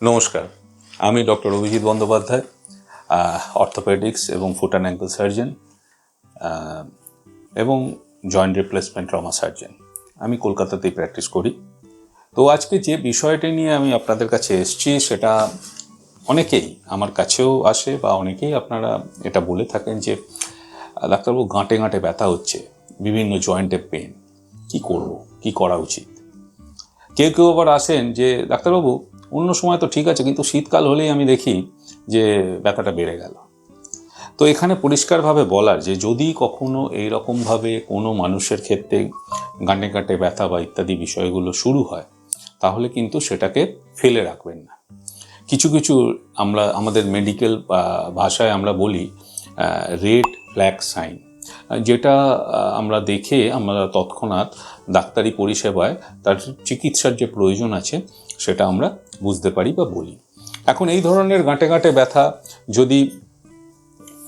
নমস্কার, আমি doctor Abhijit Bandyopadhyay orthopaedics এবং ফুট অ্যান্ড অ্যাঙ্কল সার্জন এবং জয়েন্ট রিপ্লেসমেন্ট ট্রমা সার্জন আমি কলকাতাতেই প্র্যাকটিস করি। তো আজকে যে বিষয়টি নিয়ে আমি আপনাদের কাছে এসেছি, সেটা অনেকেই আমার কাছেও আসে বা অনেকেই আপনারা এটা বলে থাকেন যে, ডাক্তারবাবু, গাঁটে গাঁটে ব্যথা হচ্ছে, বিভিন্ন জয়েন্টে পেন কি করব, কি করা উচিত? কেউ কেউ আবার আসেন যে, ডাক্তারবাবু অন্য সময় তো ঠিক আছে, কিন্তু শীতকাল হলেই আমি দেখি যে ব্যথাটা বেড়ে গেল। তো এখানে পরিষ্কারভাবে বলার যে যদি কখনো এই রকমভাবে কোনো মানুষের ক্ষেত্রে গাঁটে গাঁটে ব্যথা বা ইত্যাদি বিষয়গুলো শুরু হয়, তাহলে কিন্তু সেটাকে ফেলে রাখবেন না। কিছু কিছু আমরা, আমাদের মেডিকেল ভাষায় আমরা বলি রেড ফ্ল্যাগ সাইন যেটা আমরা দেখে আমরা তৎক্ষণাৎ ডাক্তারি পরিষেবায় তার চিকিৎসার যে প্রয়োজন আছে সেটা আমরা বুঝতে পারি বা বলি। এখন এই ধরনের গাঁটে গাঁটে ব্যথা যদি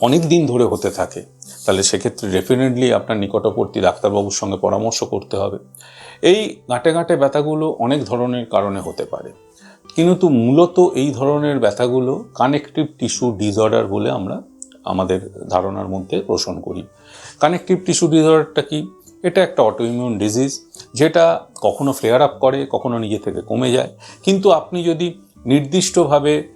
অনেক দিন ধরে হতে থাকে, তাহলে সেক্ষেত্রে ডেফিনেটলি আপনার নিকটবর্তী ডাক্তারবাবুর সঙ্গে পরামর্শ করতে হবে। এই গাঁটে গাঁটে ব্যথাগুলো অনেক ধরনের কারণে হতে পারে। কিন্তু মূলত এই ধরনের ব্যথাগুলো কানেকটিভ টিস্যু ডিসঅর্ডার বলে আমরা আমাদের ধারণার মধ্যে পোষণ করি। কানেকটিভ টিস্যু ডিসঅর্ডারটা কি? এটা একটা অটোইমিউন ডিজিজ যেটা কখনো ফ্লেয়ার আপ করে, কখনো নিজে থেকে কমে যায়। কিন্তু আপনি যদি নির্দিষ্টভাবে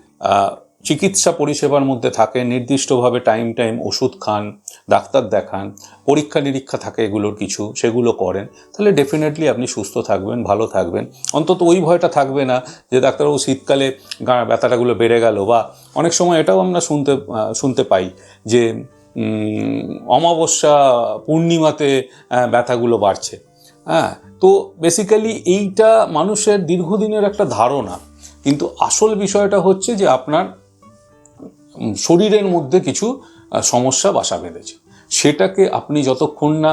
চিকিৎসা পরিষেবার মধ্যে থাকেন, নির্দিষ্টভাবে টাইম টাইম ওষুধ খান, ডাক্তার দেখান, পরীক্ষা নিরীক্ষা থাকে এগুলোর কিছু, সেগুলো করেন, তাহলে ডেফিনেটলি আপনি সুস্থ থাকবেন, ভালো থাকবেন। অন্তত ওই ভয়টা থাকবে না যে ডাক্তারবাবু শীতকালে গা- ব্যথাটাগুলো বেড়ে গেল বা অনেক সময় এটাও আমরা শুনতে শুনতে পাই যে অমাবস্যা পূর্ণিমাতে ব্যথাগুলো বাড়ছে। হ্যাঁ তো বেসিক্যালি এইটা মানুষের দীর্ঘদিনের একটা ধারণা। কিন্তু আসল বিষয়টা হচ্ছে যে আপনার শরীরের মধ্যে কিছু সমস্যা বাসা বেঁধেছে। সেটাকে আপনি যতক্ষণ না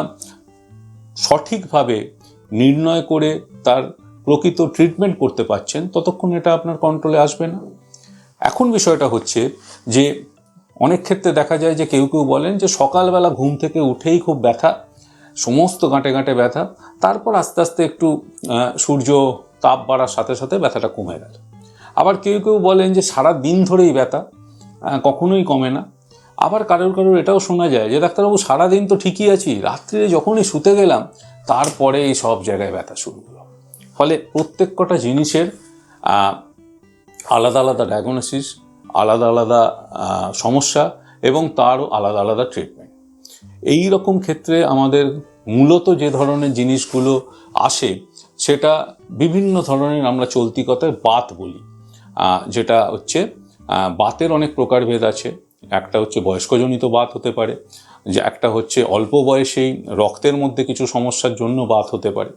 সঠিকভাবে নির্ণয় করে তার প্রকৃত ট্রিটমেন্ট করতে পারছেন, ততক্ষণ এটা আপনার কন্ট্রোলে আসবে না। এখন বিষয়টা হচ্ছে যে অনেক ক্ষেত্রে দেখা যায় যে কেউ কেউ বলেন যে সকালবেলা ঘুম থেকে উঠেই খুব ব্যথা, সমস্ত গাঁটে গাঁটে ব্যথা, তারপর আস্তে আস্তে একটু সূর্য তাপ বাড়ার সাথে সাথে ব্যথাটা কমে গেল। আবার কেউ কেউ বলেন যে সারা দিন ধরেই ব্যথা কখনোই কমে না। আবার কারোর কারোর এটাও শোনা যায় যে, ডাক্তারবাবু, সারাদিন তো ঠিকই আছি, রাত্রিরে যখনই শুতে গেলাম, তারপরে এই সব জায়গায় ব্যথা শুরু হলো। ফলে প্রত্যেক কটা জিনিসের আলাদা আলাদা ডায়াগনোসিস আলাদা আলাদা সমস্যা এবং তারও আলাদা আলাদা ট্রিটমেন্ট এই রকম ক্ষেত্রে আমাদের মূলত যে ধরনের জিনিসগুলো আসে, সেটা বিভিন্ন ধরনের আমরা চলতি কথায় বাত বলি। যেটা হচ্ছে বাতের অনেক প্রকারভেদ আছে। একটা হচ্ছে বয়স্কজনিত বাত হতে পারে, যে একটা হচ্ছে অল্প বয়সেই রক্তের মধ্যে কিছু সমস্যার জন্য বাত হতে পারে।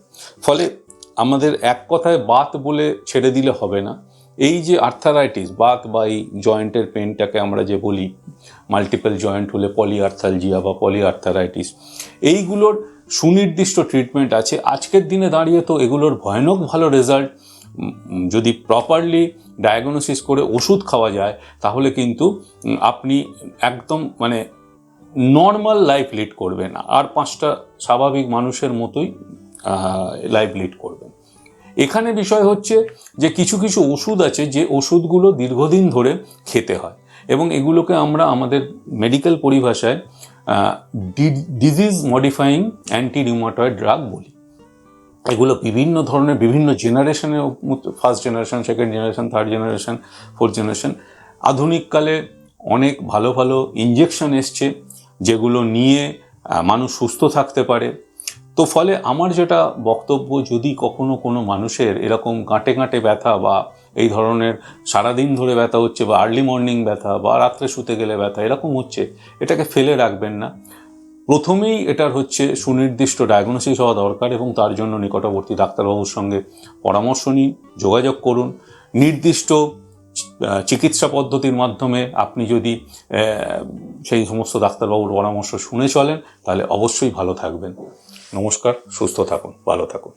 ফলে আমাদের এক কথায় বাত বলে ছেড়ে দিলে হবে না। এই যে আর্থারাইটিস বাত বা এই জয়েন্টের পেনটাকে আমরা যে বলি মাল্টিপল জয়েন্ট হলে পলিআর্থালজিয়া বা পলিআর্থারাইটিস এইগুলোর সুনির্দিষ্ট ট্রিটমেন্ট আছে। আজকের দিনে দাঁড়িয়ে তো এগুলোর ভয়ানক ভালো রেজাল্ট যদি প্রপারলি ডায়াগনোসিস করে ওষুধ খাওয়া যায়, তাহলে কিন্তু আপনি একদম মানে নর্মাল লাইফ লিড করবেন। আর পাঁচটা স্বাভাবিক মানুষের মতোই লাইফ লিড করবেন। এখানে বিষয় হচ্ছে যে কিছু কিছু ওষুধ আছে যে ওষুধগুলো দীর্ঘদিন ধরে খেতে হয় এবং এগুলোকে আমরা আমাদের মেডিকেল পরিভাষায় disease modifying anti rheumatoid drug বলি। এগুলো বিভিন্ন ধরনের, বিভিন্ন জেনারেশনের first generation second generation third generation fourth generation আধুনিককালে অনেক ভালো ভালো ইঞ্জেকশন এসছে যেগুলো নিয়ে মানুষ সুস্থ থাকতে পারে। তো ফলে আমার যেটা বক্তব্য, যদি কখনো কোনো মানুষের এরকম গাঁটে গাঁটে ব্যথা বা এই ধরনের সারাদিন ধরে ব্যথা হচ্ছে বা আর্লি মর্নিং ব্যথা বা রাত্রে শুতে গেলে ব্যথা এরকম হচ্ছে, এটাকে ফেলে রাখবেন না। প্রথমেই এটার হচ্ছে সুনির্দিষ্ট ডায়াগনোসিস হওয়া দরকার এবং তার জন্য নিকটবর্তী ডাক্তারবাবুর সঙ্গে পরামর্শ নিন, যোগাযোগ করুন। নির্দিষ্ট চিকিৎসা পদ্ধতির মাধ্যমে আপনি যদি সেই সমস্ত ডাক্তারবাবুর পরামর্শ শুনে চলেন, তাহলে অবশ্যই ভালো থাকবেন। নমস্কার সুস্থ থাকুন ভালো থাকুন।